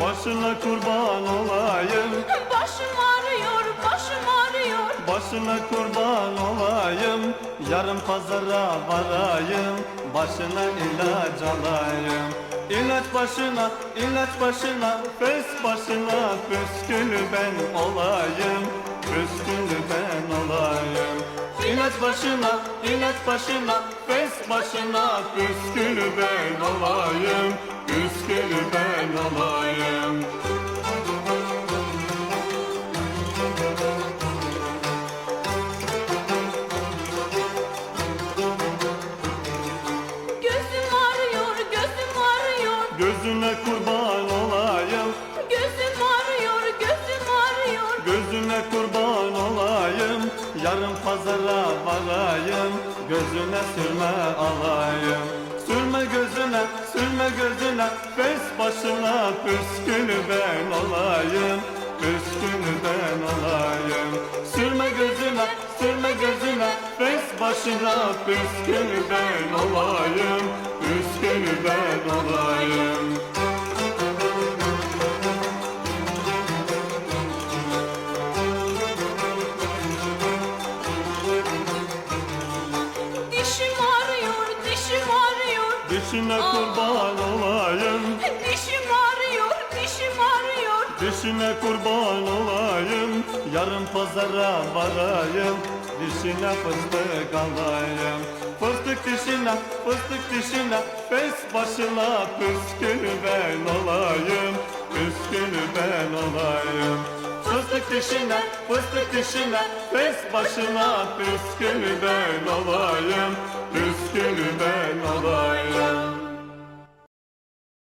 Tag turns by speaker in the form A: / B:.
A: Başına kurban olayım. Başım ağrıyor, başım ağrıyor. Başına kurban olayım. Yarın pazara varayım. Başına ilaç alayım. İlaç başına, ilaç başına. Fes başına, püskülü ben olayım. Püskülü ben olayım. İlaç başına, ilaç başına. Fes başına, püskülü ben olayım. Püskülü ben olayım. Gözüne kurban olayım.
B: Gözüm ağrıyor, gözüm ağrıyor.
A: Gözüne kurban olayım. Yarın pazara varayım. Gözüne sürme alayım. Sürme gözüne, sürme gözüne. Fes başına püskülü ben olayım. Püskülü ben olayım. Sürme gözüne Başına püskülü ben olayım Püskülü ben olayım.
B: Dişim ağrıyor, dişim ağrıyor,
A: Dişine kurban olayım.
B: Dişim ağrıyor, dişim ağrıyor.
A: Dişine kurban olayım. Yarın pazara varayım Dişine fıstık alayım. Fıstık dişine, fıstık dişine. Fes başına püskülü ben olayım. Püskülü ben olayım. Fıstık dişine, fıstık dişine. Fes başına püskülü ben olayım. Püskülü ben